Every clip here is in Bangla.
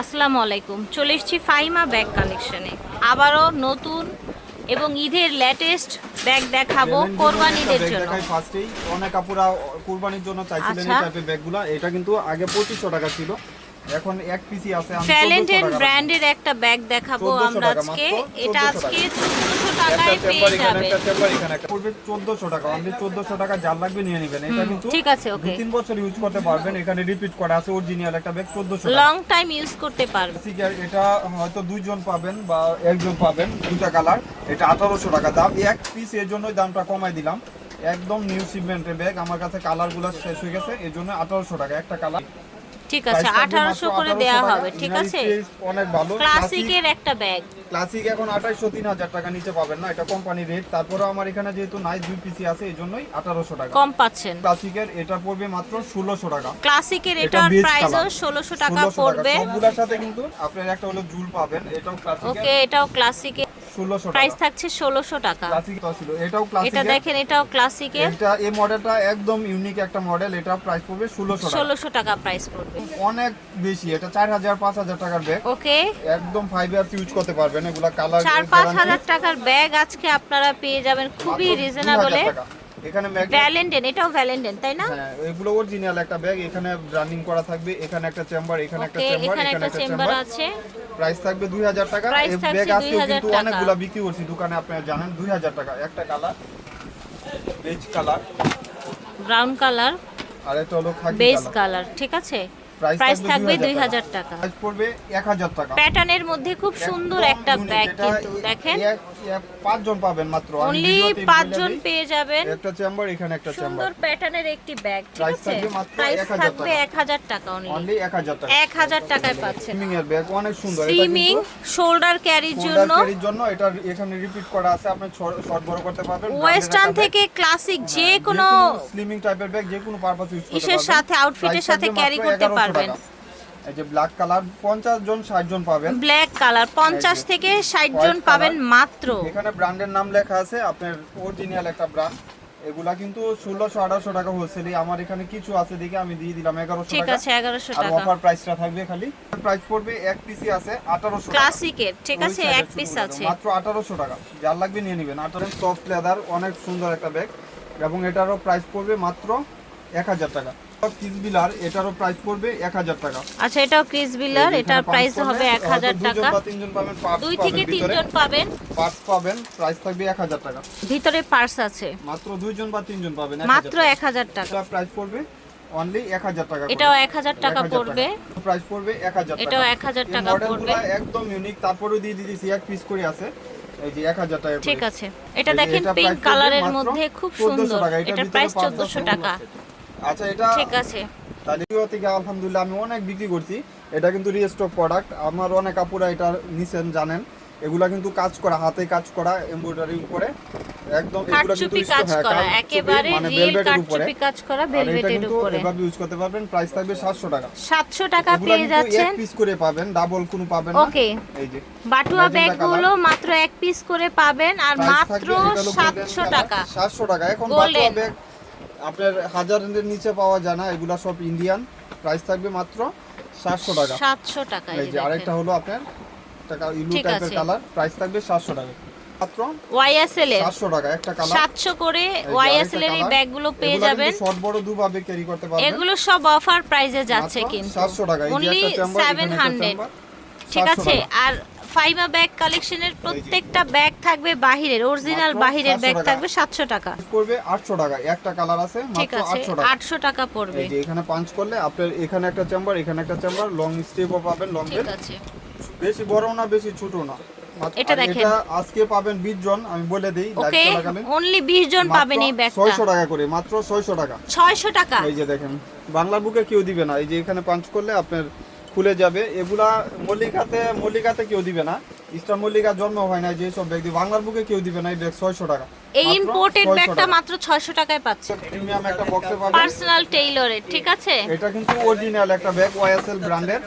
আসসালামু আলাইকুম। চলে এসেছি ফাইমা ব্যাগ কালেকশনে। আবারও নতুন এবং ঈদের লেটেস্ট ব্যাগ দেখাবো কোরবানিদের জন্য। দেখাই ফার্স্টেই অনেক আপুরা কোরবানির জন্য চাইছিলেন আচ্ছা। এই টাইপের ব্যাগগুলো। এটা কিন্তু আগে পঁচিশশো টাকা ছিল। এখন এক পিসি আছে 1400 ব্র্যান্ডের একটা ব্যাগ দেখাবো 1400 আমরা আজকে। এটা আজকে টাকা। চোদ্দশো একটা টাকায় পেয়ে যাবে। পড়বে 1400 টাকা অনলি 1400 টাকা যার লাগবে নিয়ে নেবেন। এটা কিন্তু ঠিক আছে ওকে তিন বছর ইউজ করতে পারবেন এখানে রিপিট করা আছে অরিজিনাল একটা ব্যাগ 1400 লং টাইম ইউজ করতে পারবে। Classic এটা হয়তো দুইজন পাবেন বা একজন পাবেন দুইটা কালার এটা আঠারোশো টাকা দাম। এক পিস এর জন্যই দামটা কমাই দিলাম। একদম নিউ শিপমেন্টের ব্যাগ আমার কাছে কালারগুলো শেষ হয়ে গেছে এর জন্য আঠারোশো টাকা। একটা কালার ঠিক আছে আঠারোশো করে দেওয়া হবে ঠিক আছে? অনেক ভালো। ক্লাসিকের একটা ব্যাগ ক্লাসিক এখন আঠাইশো তিন হাজার টাকা নিচে পাবেন না এটা কোম্পানি রেট তারপরে আমার এখানে যেহেতু নাই দুই পিসি আছে এই জন্যই আঠারোশো টাকা। কম পাচ্ছেন। ক্লাসিকের এটা পড়বে মাত্র ষোলোশো টাকা। ক্লাসিকের এটা এটার প্রাইসও colour। ষোলোশো টাকা 1600 পড়বে। সবগুলোর সাথে কিন্তু আপনার একটা হলো জুল পাবেন এটাও ক্লাসিকের ওকে এটাও ক্লাসিকের প্রাইস থাকছে ষোলোশো টাকা। ক্লাসিক ছিল। এটাও এটা দেখেন এটাও ক্লাসিকের এটা এই মডেলটা একদম ইউনিক একটা মডেল এটা প্রাইস পড়বে ষোলোশো টাকা। ষোলোশো টাকা প্রাইস পড়বে। অনেক বেশি। এটা চার হাজার পাঁচ হাজার টাকার ব্যাগ ওকে। একদম ফাইভ ইয়ার্স ইউজ করতে পারবেন। এগুলা কালার চার পাঁচ হাজার টাকার ব্যাগ আজকে আপনারা পেয়ে যাবেন। খুবই রিজনেবলে এখানে ভ্যালেন্টাইন এটাও ভ্যালেন্টাইন তাই না? হ্যাঁ এগুলো অরিজিনাল একটা ব্যাগ এখানে রানিং করা থাকবে এখানে একটা চেম্বার এখানে একটা চেম্বার এখানে একটা চেম্বার আছে। প্রাইস থাকবে দুই হাজার টাকা Price এই ব্যাগ 2000 কিন্তু অনেকগুলো বিক্রি করছি দোকানে আপনারা জানেন দুই হাজার টাকা একটা colour beige colour brown colour আর এটা হলো খাকি কালার বেজ কালার ঠিক আছে? প্রাইস থাকবে দুই 2000 হাজার টাকা। প্রাইস পড়বে এক হাজার টাকা। প্যাটার্নের মধ্যে খুব সুন্দর একটা ব্যাগ কিন্তু দেখেন। পাঁচজন পাবেন মাত্র। অনলি পাঁচজন পেয়ে যাবেন। একটা চেম্বার এখানে একটা চেম্বার। সুন্দর প্যাটার্নের একটি ব্যাগ ঠিক আছে? প্রাইস থাকবে টাকা। এক হাজার টাকা অনলি। অনলি এক হাজার টাকা। এক হাজার টাকায় পাচ্ছেন। সুইমিং এর ব্যাগ অনেক সুন্দর। এটা সুইমিং শোল্ডার ক্যারির জন্য। carry-র জন্য এটা এখানে রিপিট করা আছে। আপনি শর্ট বড় করতে পারবেন ওয়েস্টার্ন থেকে ক্লাসিক যে কোনো স্লিমিং টাইপের ব্যাগ যে কোনো পারপাস ইউজ করতে পারবেন। সাথে আউটফিটের সাথে ক্যারি করতে 1100 পারবেন এই যে ব্ল্যাক কালার 50 জন 60 জন পাবেন। ব্ল্যাক কালার পঞ্চাশ এই যে। থেকে ষাট জন পাবেন মাত্র। এখানে ব্র্যান্ডের নাম লেখা আছে আপনার অরিজিনাল একটা ব্র্যান্ড এগুলা কিন্তু ষোলোশো আঠারোশো টাকা হোলসেলে আমার এখানে কিছু আছে দেখে আমি দিয়ে দিলাম এগারোশো ঠিক টাকা। আছে এগারোশো আর টাকা। অফার প্রাইসটা থাকবে খালি। প্রাইস পড়বে এক পিসি আছে আঠারোশো ক্লাসিকের ঠিক আছে এক পিস আছে। মাত্র আঠারোশো টাকা। যার লাগবে নিয়ে নেবেন। আঠারো সফট লেদার অনেক সুন্দর একটা ব্যাগ এবং এটারও প্রাইস পড়বে মাত্র এক হাজার টাকা। কিস বিলার এটারও প্রাইস পড়বে এক হাজার টাকা আচ্ছা এটাও ক্রিস বিলার এটার প্রাইস হবে এক হয়তো হাজার দুইজন টাকা তিনজন পাবেন দুই থেকে তিনজন পাবেন পার্টস পাবেন প্রাইস থাকবে এক হাজার টাকা ভিতরে পার্স আছে মাত্র দুইজন বা তিনজন পাবেন মাত্র এক হাজার টাকা এটা প্রাইস পড়বে অনলি এক হাজার টাকা এটাও এক হাজার টাকা পড়বে প্রাইস পড়বে এক হাজার টাকা এটাও 1000 টাকা পড়বে। একদম ইউনিক তারপরেও দিয়ে দিয়েছি এক পিস করে আছে এই যে এক হাজার টাকা ঠিক আছে এটা দেখেন পিঙ্ক কালারের মধ্যে খুব সুন্দর ভিতরে প্রাইস চোদ্দশো টাকা। আচ্ছা এটা ঠিক আছে। ভিডিও থেকে আলহামদুলিল্লাহ আমি অনেক বিক্রি করছি। এটা কিন্তু রিস্টক প্রোডাক্ট আমার অনেক আপুরা এটা নিছেন জানেন। এগুলা কিন্তু কাজ করা হাতে কাজ করা এমব্রয়ডারি উপরে। একদম এগুলা কিন্তু কাজ হ্যাঁ, করা একেবারে মানে রিয়েল velvet এর উপরে। কাঠচুপি কাজ করা ভেলভেটের উপরে। এভাবে ইউজ করতে পারবেন প্রাইস থাকবে 700 টাকা। সাতশো টাকা পেয়ে যাচ্ছেন এক পিস করে পাবেন ডাবল কোনো পাবেন না। ওকে। এই যে বাটুয়া Magenta ব্যাগগুলো মাত্র এক পিস করে পাবেন আর মাত্র থাকবে, এটা হলো golden সাতশো color, টাকা। 700 টাকা। এখন বাটুয়া ব্যাগ আপনার হাজারের নিচে পাওয়া যায় না এগুলা সব ইন্ডিয়ান প্রাইস থাকবে মাত্র 700 টাকা। সাতশো টাকা এই যে আরেকটা হলো আপনার টাকা ইলু টাইপের কালার প্রাইস থাকবে 700 টাকা। মাত্র ওয়াইএসএল এর। 700 টাকা একটা কালার সাতশো করে ওয়াইএসএল এর এই ব্যাগগুলো পেয়ে যাবেন। শর্ট বড় দুভাবে ক্যারি করতে পারবেন। এগুলো সব অফার প্রাইজে যাচ্ছে কিন্তু। 700 টাকা। এই যে একটা চেম্বার সেভেন হান্ড্রেড ঠিক আছে? আর ফাইমা ব্যাগ কালেকশনের প্রত্যেকটা ব্যাগ থাকবে বাহিরের অরিজিনাল বাহিরের ব্যাগ থাকবে সাতশো টাকা। পড়বে 800 টাকা একটা কালার আছে মাত্র 800 টাকা। আটশো টাকা পড়বে। এই যে এখানে পাঞ্চ করলে আপনার এখানে একটা চেম্বার এখানে একটা চেম্বার লং স্টেপও পাবেন লং ঠিক আছে। বেশি বড় না বেশি ছোট না। এটা দেখেন। আজকে পাবেন 20 জন আমি বলে দেই ওকে অনলি বিশ জন পাবেন এই ব্যাগটা। 600 টাকা করে মাত্র 600 টাকা। ছয়শো টাকা। এই যে দেখেন বাংলা বুকে কেউ দিবে না। এই যে এখানে পাঞ্চ করলে আপনার খুলে যাবে। এগুলা মল্লিকাতে মল্লিকাতে কেউ দিবে না। ইস্টার মল্লিকা জন্ম হয় না যে সব ব্যাগ দিবে বাংলার বুকে কেউ দিবে না এই ব্যাগ 600 টাকা। এই ইম্পোর্টেড ব্যাগটা মাত্র ছয়শো টাকায় পাচ্ছে। প্রিমিয়াম একটা বক্সে পাবেন পার্সোনাল টেইলরের ঠিক আছে? এটা কিন্তু অরিজিনাল একটা ব্যাগ ওয়াইএসএল ব্র্যান্ডের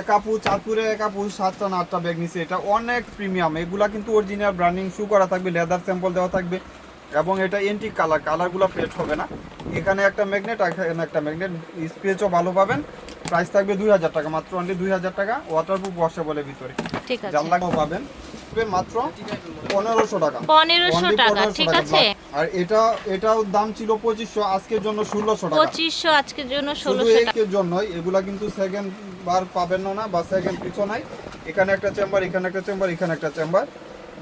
এক আপু চাঁদপুরে এক আপু সাতটা না আটটা ব্যাগ নিছে। এটা অনেক প্রিমিয়াম এগুলা কিন্তু অরিজিনাল ব্র্যান্ডিং শু করা থাকবে লেদার স্যাম্পল দেওয়া থাকবে। এবং এটা এন্টিক কালার কালারগুলো ফেড হবে না। এখানে একটা ম্যাগনেট এখানে একটা ম্যাগনেট স্পেসও ভালো পাবেন। প্রাইস থাকবে দুই হাজার টাকা। মাত্র অনলি দুই হাজার টাকা। ওয়াটারপ্রুফ ওয়াশেবলের ভিতরে। ঠিক আছে। জানলা পাবেন। মাত্র পনেরোশো টাকা। পনেরোশো Only টাকা ঠিক আছে। আর এটা এটাও দাম ছিল পঁচিশশো আজকের জন্য ষোলোশো টাকা। পঁচিশশো আজকের জন্য শুধু ষোলোশো টাকা। একের জন্যই এগুলা কিন্তু সেকেন্ড বার পাবেন না বা সেকেন্ড পিছু নাই এখানে একটা চেম্বার এখানে একটা চেম্বার এখানে একটা চেম্বার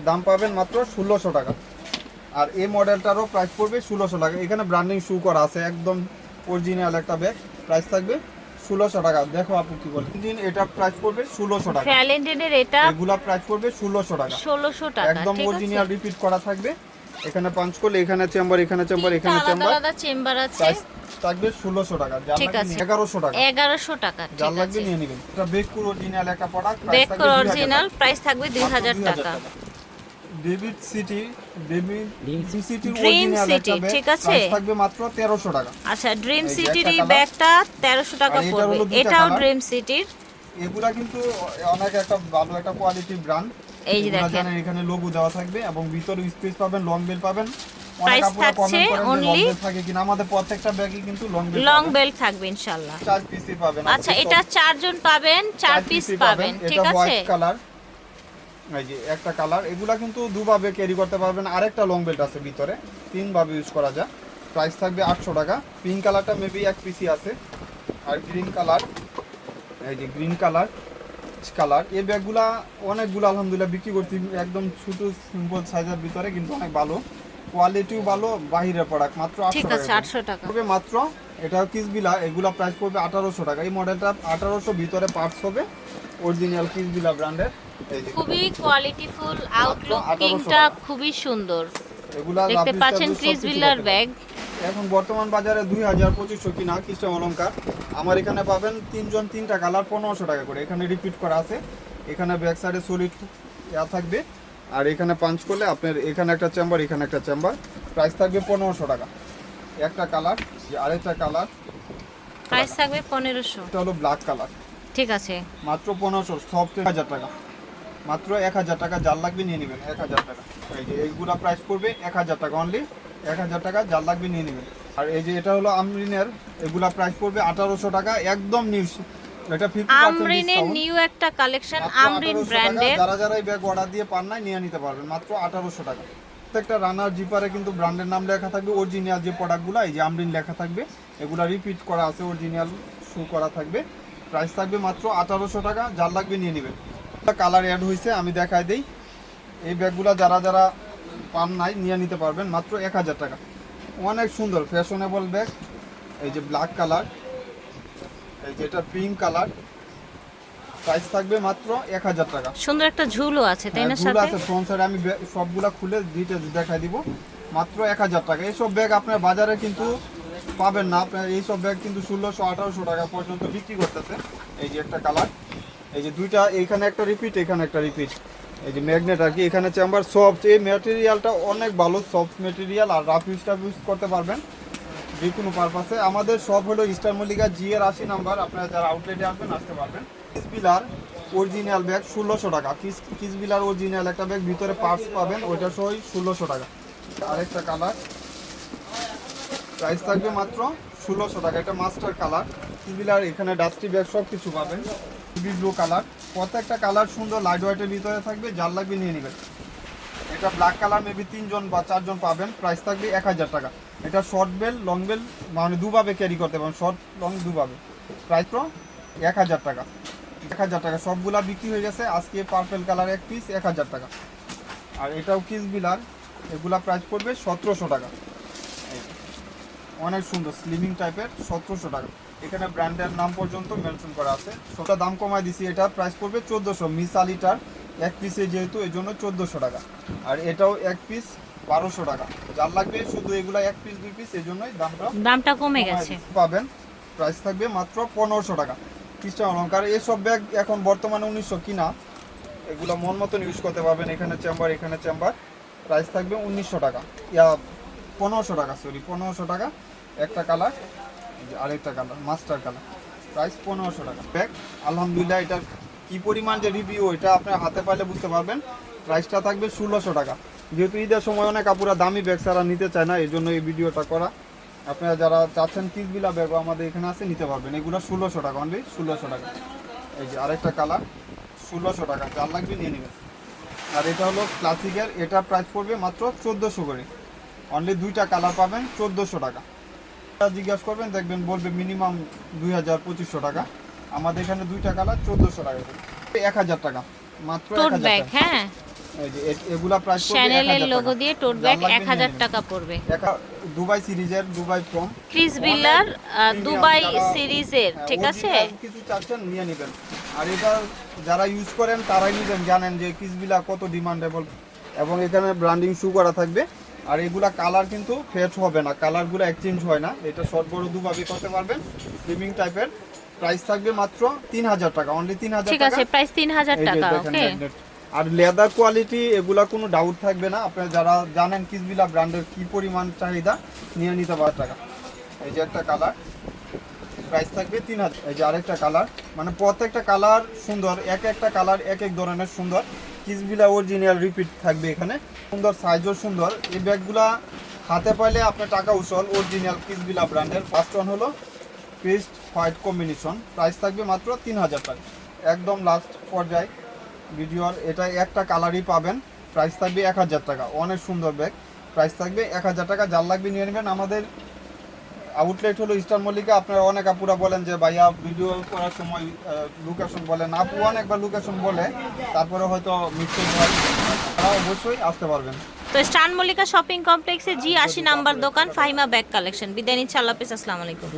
দাম পাবেন মাত্র ষোলোশো টাকা। আর এই মডেলটারও প্রাইস পড়বে ষোলোশো টাকা। এখানে ব্র্যান্ডিং শু করা আছে একদম অরিজিনাল একটা ব্যাগ প্রাইস থাকবে ষোলোশো টাকা। দেখো আপু কি বলেন দিন এটা প্রাইস পড়বে ষোলোশো টাকা। ভ্যালেন্টাইনের এটা এগুলা প্রাইস পড়বে ষোলোশো টাকা। ষোলোশো টাকা একদম অরিজিনাল রিপিট করা থাকবে। এখানে পাঁচ করলে এখানে চেম্বার এখানে চেম্বার এখানে চেম্বার আলাদা চেম্বার আছে। থাকবে ষোলোশো টাকা। ঠিক লাগবে আছে। এগারোশো টাকা। এগারোশো টাকা ঠিক লাগবে নিয়ে নেবেন। এটা বেকপুর অরিজিনাল একটা প্রোডাক্ট বেকর অরিজিনাল প্রাইস থাকবে দুই হাজার টাকা। ডেভিড সিটি ডেভিড সিটির Dream অরিজিনাল City, ঠিক আছে? থাকবে মাত্র 1300 টাকা। আচ্ছা ড্রিম সিটির এই ব্যাগটা তেরোশো টাকা আর এটার পড়বে। এটাও ড্রিম সিটির এগুলা কিন্তু অনেক একটা ভালো একটা কোয়ালিটি ব্র্যান্ড এই যে দেখেন। এখানে লোগো দেওয়া থাকবে এবং ভিতরে স্পেস পাবেন লং বেল পাবেন। আপুরা থাকছে কমেন্ট করেন যে লং only- বেল থাকে কিনা। আমাদের প্রত্যেকটা ব্যাগই কিন্তু লং বেল লং বেল্ট থাকবে ইনশাল্লাহ চার পিসই পাবেন আচ্ছা এটা চারজন পাবেন চার পিস পাবেন ঠিক এটা আছে? হোয়াইট কালার এই যে একটা কালার এগুলা কিন্তু দুভাবে ক্যারি করতে পারবেন। আরেকটা লং বেল্ট আছে ভিতরে তিন ভাবে ইউজ করা যায়। প্রাইস থাকবে আটশো টাকা। পিঙ্ক কালারটা মেবি এক পিসি আছে। আর গ্রিন কালার এই যে গ্রিন কালার কালার এই ব্যাগগুলা অনেকগুলো আলহামদুলিল্লাহ বিক্রি করছি। একদম ছোট সিম্পল সাইজের ভিতরে কিন্তু অনেক ভালো। কোয়ালিটিও ভালো বাহিরের প্রোডাক্ট মাত্র আটশো টাকা আটশো টাকা। পড়বে মাত্র এটা কিসবিলা এগুলা প্রাইস পড়বে আঠারোশো টাকা। এই মডেলটা আঠারোশো ভিতরে পার্টস হবে। অরিজিনাল কিসবিলা ব্র্যান্ডের খুবই কোয়ালিটিফুল আউটলুক 1800 খুবই সুন্দর। এগুলা দেখতে পাচ্ছেন টাবিশ ক্রিস সবকিছু ব্যাগ এখন বর্তমান বাজারে দুই হাজার পঁচিশশো কিনা খ্রিস্টান অলঙ্কার আমার এখানে পাবেন তিনজন তিনটা কালার পনেরোশো টাকা করে। এখানে রিপিট করা আছে। এখানে ব্যাক সাইডে সলিড ইয়া থাকবে। আর এখানে পাঞ্চ করলে আপনার এখানে একটা চেম্বার এখানে একটা চেম্বার প্রাইস থাকবে পনেরোশো টাকা। একটা কালার আরেকটা কালার। প্রাইস থাকবে পনেরোশো। এটা হলো ব্ল্যাক কালার ঠিক আছে। মাত্র পনেরোশো সফট হাজার টাকা। মাত্র এক হাজার টাকা যার লাগবে নিয়ে নেবেন এক হাজার টাকা। এই যে এইগুলা প্রাইস পড়বে এক হাজার টাকা অনলি এক হাজার টাকা যার লাগবে নিয়ে নেবেন। আর এই যে এটা হলো আমরিনের এগুলা প্রাইস পড়বে আঠারোশো টাকা একদম নিউ এটা ফিফটি আমরিনের নিউ একটা কালেকশন আমরিন ব্র্যান্ডের যারা যারা এই ব্যাগ অর্ডার দিয়ে পান নাই নিয়ে নিতে পারবেন। মাত্র আঠারোশো টাকা। প্রত্যেকটা রানার জিপারে কিন্তু ব্র্যান্ডের নাম লেখা থাকবে অরিজিনাল যে প্রোডাক্টগুলো এই যে আমরিন লেখা থাকবে এগুলা রিপিট করা আছে অরিজিনাল শু করা থাকবে। প্রাইস থাকবে মাত্র আঠারোশো টাকা যার লাগবে নিয়ে নেবেন। কালার অ্যাড হয়েছে আমি দেখাই দিই। এই ব্যাগগুলো যারা যারা পান নাই নিয়ে নিতে পারবেন মাত্র এক হাজার টাকা। অনেক সুন্দর ফ্যাশনেবল ব্যাগ এই যে ব্ল্যাক কালার এই যে এটা পিঙ্ক কালার প্রাইস থাকবে মাত্র এক হাজার টাকা। সুন্দর একটা ঝুলও আছে তাই না হ্যাঁ, ঝুল আছে ফ্রন্ট সাইডে আমি সবগুলা খুলে ডিটেলস দেখাই দিব। মাত্র এক হাজার টাকা। এইসব ব্যাগ আপনার বাজারে কিন্তু পাবেন না। আপনার এইসব ব্যাগ কিন্তু ষোলোশো, আঠারোশো টাকা পর্যন্ত বিক্রি করতেছে। এই যে একটা কালার এই যে দুইটা, এইখানে একটা রিপিট এখানে একটা রিপিট এই যে ম্যাগনেট আর কি, এখানে চেম্বার সফট এই ম্যাটেরিয়ালটা অনেক ভালো সফট ম্যাটেরিয়াল আর রাফ ইউজ টাফ ইউজ করতে পারবেন যে কোনো পারপাসে আমাদের সব হলো ইস্টার মল্লিকা জি এর আশি নাম্বার আপনারা যারা আউটলেটে আসবেন, আসতে পারবেন। বিলার অরিজিনাল ব্যাগ ষোলোশো টাকা। কিস কিস বিলার অরিজিনাল একটা ব্যাগ ভিতরে পার্টস পাবেন, ওইটা সহ ষোলোশো টাকা। আরেকটা কালার প্রাইস থাকবে মাত্র ষোলোশো টাকা। এটা মাস্টার কালার কিস বিলার এখানে ডাস্টি ব্যাগ সব কিছু পাবেন ব্লু কালার প্রত্যেকটা কালার সুন্দর লাইট হোয়াইটের ভিতরে থাকবে, যার লাগবে নিয়ে নেবেন। এটা ব্ল্যাক কালার মেবি তিনজন বা চারজন পাবেন। প্রাইস থাকবে এক হাজার টাকা। এটা শর্ট বেল লং বেল মানে দুভাবে ক্যারি করতে পারেন শর্ট লং দুভাবে। প্রাইস তো এক হাজার টাকা। এক হাজার টাকা। সবগুলা বিক্রি হয়ে গেছে। আজকে পার্পেল কালার এক পিস এক হাজার টাকা। আর এটাও কিস বিলার। এগুলা প্রাইস পড়বে সতেরোশো টাকা। অনেক সুন্দর স্লিমিং টাইপের সতেরোশো টাকা। এখানে ব্র্যান্ডের নাম পর্যন্ত মেনশন করা আছে। সেটা দাম কমায় দিছি এটা প্রাইস পড়বে চোদ্দোশো। মিস আলিটার এক পিসে যেহেতু এই জন্য চোদ্দোশো টাকা। আর এটাও এক পিস বারোশো টাকা। যার লাগবে শুধু এগুলা এক পিস দুই পিস এই জন্যই দামটা দামটা কমে গেছে। পাবেন প্রাইস থাকবে মাত্র পনেরোশো টাকা। খ্রিস্টান অলঙ্কার এসব ব্যাগ এখন বর্তমানে উনিশশো কিনা এগুলো মন মতন ইউজ করতে পারবেন এখানে চেম্বার এখানে চেম্বার প্রাইস থাকবে উনিশশো টাকা। ইয়া পনেরোশো টাকা সরি পনেরোশো টাকা। একটা কালার আরেকটা কালার, মাস্টার কালার। প্রাইস পনেরোশো টাকা। ব্যাগ আলহামদুলিল্লাহ এটার কি পরিমাণ যে রিভিউ এটা আপনার হাতে পাইলে বুঝতে পারবেন। প্রাইসটা থাকবে ষোলোশো টাকা। যেহেতু ঈদের সময় অনেক আপুরা দামি ব্যাগ ছাড়া নিতে চায় না এই জন্য এই ভিডিওটা করা। আপনারা যারা চাচ্ছেন কিসবিলা ব্যাগ আমাদের এখানে আছে, নিতে পারবেন। এগুলো ষোলোশো টাকা অনলি ষোলোশো টাকা। এই যে আরেকটা কালার, ষোলোশো টাকা। চার লাগবে নিয়ে নেবেন। আর এটা হলো ক্লাসিকের এটা প্রাইস পড়বে মাত্র চোদ্দোশো করে। অনলি দুইটা কালার পাবেন, চোদ্দোশো টাকা। জিজ্ঞাসা করবেন দেখবেন বলবে মিনিমাম দুই হাজার পঁচিশশো টাকা। আমাদের এখানে দুইটা কালার চোদ্দোশো টাকা এক হাজার টাকা মাত্র টোট ব্যাগ হ্যাঁ। এই যে এ- এগুলা প্রাইস চ্যানেলের লোগো দিয়ে টোট ব্যাগ লাগবে এক নিয়ে হাজার নেবেন। টাকা পড়বে। দুবাই সিরিজের দুবাই ফ্রম ক্রিস বিল্লার দুবাই সিরিজের হ্যাঁ, ঠিক আছে? কিছু চাচ্ছেন নিয়ে নেবেন। আর এটা যারা ইউজ করেন তারাই নেবেন জানেন যে কিসবিলা কত ডিমান্ডেবল এবং এখানে ব্র্যান্ডিং শু করা থাকবে। আর এগুলা কালার কিন্তু ফেট হবে না কালারগুলো এক্সচেঞ্জ হয় না। এটা শর্ট বড় দুভাবে করতে পারবেন। স্লিমিং টাইপের প্রাইস থাকবে মাত্র তিন হাজার টাকা অনলি তিন হাজার ঠিক টাকা। আছে প্রাইস তিন হাজার টাকা ওকে আর লেদার কোয়ালিটি এগুলা কোনো ডাউট থাকবে না। আপনারা যারা জানেন কিসবিলা ব্র্যান্ডের কি পরিমাণ চাহিদা নিয়ে নিতে পারেন টাকা। এই যে একটা কালার প্রাইস থাকবে তিন হাজার। এই যে আরেকটা কালার মানে প্রত্যেকটা কালার সুন্দর এক একটা কালার এক এক ধরনের সুন্দর। কিসবিলা অরিজিনাল রিপিট থাকবে এখানে। সুন্দর সাইজও সুন্দর। এই ব্যাগগুলা হাতে পাইলে আপনার টাকা উসল অরিজিনাল কিসবিলা ব্র্যান্ডের ফার্স্ট ওয়ান হলো পেস্ট হোয়াইট কম্বিনেশন প্রাইস থাকবে মাত্র তিন হাজার টাকা। একদম লাস্ট পর্যায়ে ভিডিওর। এটা একটা কালারই পাবেন। প্রাইস থাকবে এক হাজার টাকা। অনেক সুন্দর ব্যাগ। প্রাইস থাকবে এক হাজার টাকা। যার লাগবে নিয়ে নেবেন আমাদের আউটলেট হলো ইস্টার মল্লিকা আপনারা অনেক আপুরা বলেন যে, ভাইয়া ভিডিও করার সময় লোকেশন বলেন। আপু অনেকবার লোকেশন বলে তারপরে হয়তো মিস্টেক হয়। অবশ্যই আসতে পারবেন। তো স্টান মল্লিকা শপিং কমপ্লেক্সে জি আশি নাম্বার দোকান ফাহিমা ব্যাগ কালেকশন বিদায় নিচ্ছে, আল্লাহ হাফিজ, আসসালামু আলাইকুম।